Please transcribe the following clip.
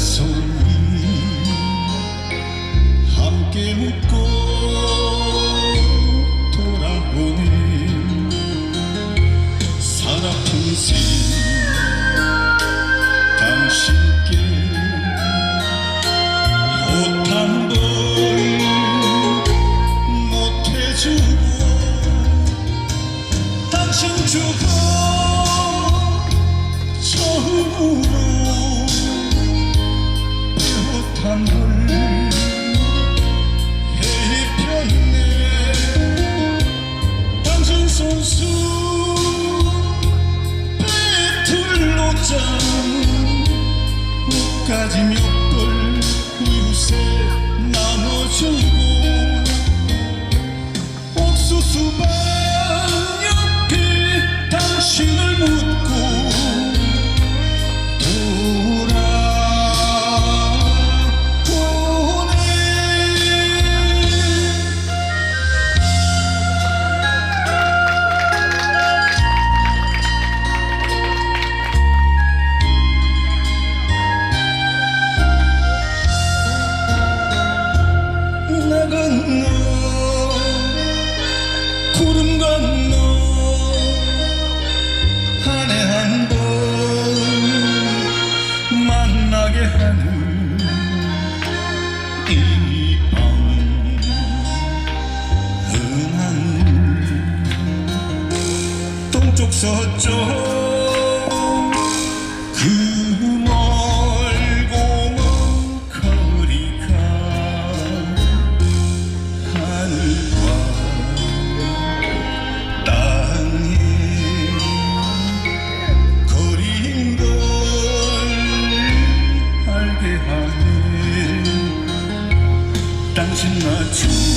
소리 함께 웃고 돌아오는 살아픈 당신께 못한 걸 못해주고 당신 주고 처음으로 옷까지 몇벌 이웃에 나눠주고 옥수수 이 엉흥한 동쪽 서쪽 그 倾尽了